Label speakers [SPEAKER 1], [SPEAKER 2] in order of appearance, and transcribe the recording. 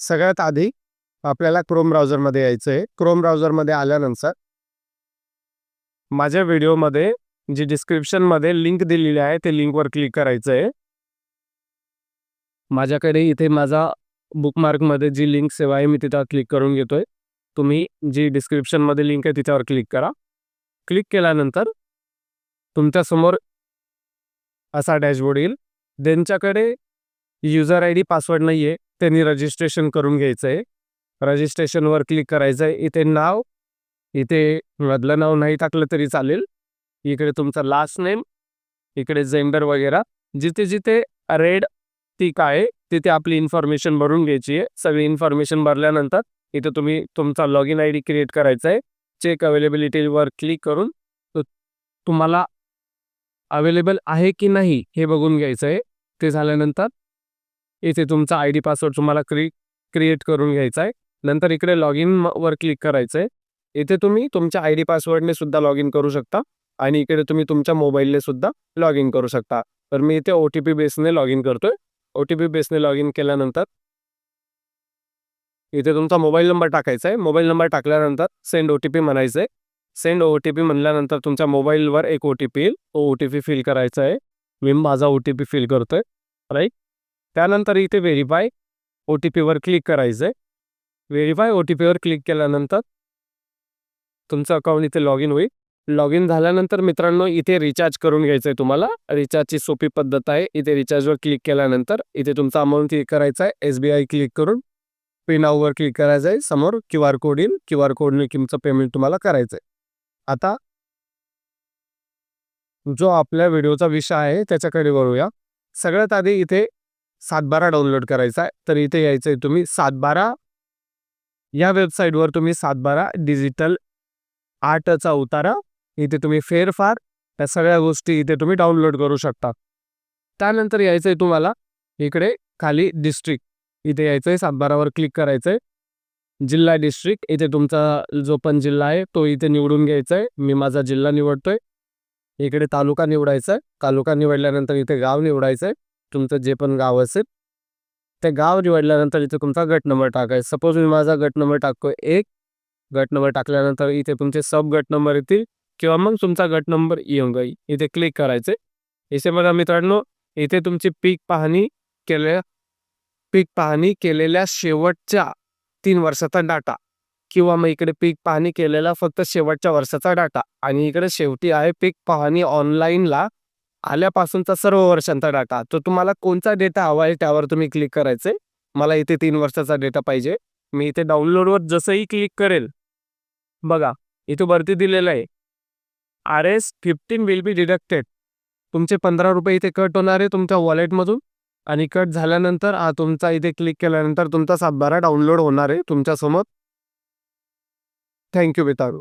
[SPEAKER 1] सगळ्यात आधी आपल्याला क्रोम ब्राउझरमध्ये यायचं आहे क्रोम ब्राउझरमध्ये आल्यानंतर माझ्या व्हिडिओमध्ये जी डिस्क्रिप्शनमध्ये लिंक दिलेली आहे ते लिंकवर क्लिक करायचं आहे माझ्याकडे इथे माझा बुकमार्कमध्ये जी लिंक सेवा आहे मी तिथं क्लिक करून घेतोय. तुम्ही जी डिस्क्रिप्शनमध्ये लिंक आहे तिच्यावर क्लिक करा. क्लिक केल्यानंतर तुमच्यासमोर असा डॅशबोर्ड येईल. त्यांच्याकडे युजर आय डी पासवर्ड नाही आहे त्यांनी रजिस्ट्रेशन करून घ्यायचं आहे रजिस्ट्रेशनवर क्लिक करायचं आहे इथे नाव इथे मधलं नाव नाही टाकलं तरी चालेल. इकडे तुमचा लास्ट नेम इकडे जेंडर वगैरे. जिथे जिथे रेड टिक आहे तिथे आपली इन्फॉर्मेशन भरून घ्यायची आहे. सगळी इन्फॉर्मेशन भरल्यानंतर इथे तुम्ही तुमचा log in I D create करायचा आहे चेक अवेलेबिलिटीवर क्लिक करून तुम्हाला अवेलेबल आहे की नाही हे बघून घ्यायचं आहे ते झाल्यानंतर इथे तुमचा आय डी पासवर्ड तुम्हाला क्रि क्रिएट करून घ्यायचा आहे. नंतर इकडे लॉग इन वर क्लिक करायचं आहे. इथे तुम्ही तुमच्या आय डी पासवर्डने सुद्धा लॉग इन करू शकता आणि इकडे तुम्ही तुमच्या मोबाईलने सुद्धा लॉग इन करू शकता. तर मी इथे ओ टी पी बेसने लॉग इन करतोय. ओ टी पी बेसने लॉग इन केल्यानंतर इथे तुमचा मोबाईल नंबर टाकायचा आहे. मोबाईल नंबर टाकल्यानंतर सेंड ओ टी पी म्हणायचं आहे सेंड ओ टी पी म्हणल्यानंतर तुमच्या मोबाईलवर एक ओ टी पी येईल. तो ओ टी पी फिल करायचा आहे. मी माझा ओ टी पी फिल करतोय. राईट? त्यानंतर इथे व्हेरीफाय ओ टी पीवर क्लिक करायचं आहे व्हेरीफाय ओ टी पीवर क्लिक केल्यानंतर तुमचं अकाउंट इथे लॉग इन होईल. लॉग इन झाल्यानंतर मित्रांनो इथे रिचार्ज करून घ्यायचं आहे तुम्हाला रिचार्जची सोपी पद्धत आहे. इथे रिचार्जवर क्लिक केल्यानंतर इथे तुमचा अमाऊंट क्लिक करायचा आहे. एस बी आय क्लिक करून पे क्लिक करायचं आहे. समोर क्यू आर कोड येईल. क्यू आर कोडने तुमचं पेमेंट तुम्हाला करायचं आहे आता जो आपल्या व्हिडिओचा विषय आहे त्याच्याकडे वळूया. सगळ्यात आधी इथे सातबारा डाउनलोड करायचा आहे. तर इथे यायचं आहे तुम्ही सातबारा. या वेबसाईटवर तुम्ही सातबारा डिजिटल आर्टचा उतारा. इथे तुम्ही फेरफार. त्या सगळ्या गोष्टी इथे तुम्ही डाउनलोड करू शकता. त्यानंतर यायचं आहे तुम्हाला इकडे खाली डिस्ट्रिक्ट. इथे यायचं आहे सातबारावर क्लिक करायचं आहे जिल्हा डिस्ट्रिक्ट. इथे तुमचा जो पण जिल्हा आहे तो इथे निवडून घ्यायचा आहे मी माझा जिल्हा निवडतोय. इकडे तालुका निवडायचा आहे तालुका निवडल्यानंतर इथे गाव निवडायचं आहे तुमचं जे पण गाव असेल ते गाव निवडल्यानंतर इथे तुमचा गट नंबर टाकायचा सपोज मी माझा गट नंबर टाकतो एक गट नंबर टाकल्यानंतर इथे तुमचे सब गट नंबर येतील किंवा मग तुमचा गट नंबर येऊन जाईल. इथे क्लिक करायचे. इथे बघा मित्रांनो इथे तुमची पीक पाहणी केल्या पीक पाहणी केलेल्या शेवटच्या तीन वर्षाचा डाटा किंवा मग इकडे पीक पाहणी केलेला फक्त शेवटच्या वर्षाचा डाटा आणि इकडे शेवटी आहे पीक पाहणी ऑनलाईनला आल्यापासूनचा सर्व वर्षांचा डाटा. तर तुम्हाला कोणता डेटा हवा आहे त्यावर तुम्ही क्लिक करायचे मला इथे तीन वर्षाचा डेटा पाहिजे. मी इथे डाउनलोडवर जसंही क्लिक करेल. बघा इथे वरती दिलेलं आहे. R S fifteen will be deducted तुमचे पंधरा रुपये इथे कट होणार आहे तुमच्या वॉलेटमधून आणि कट झाल्यानंतर हा तुमचा इथे क्लिक केल्यानंतर तुमचा सातबारा डाउनलोड होणार आहे तुमच्यासमोर. थँक्यू बेतारू.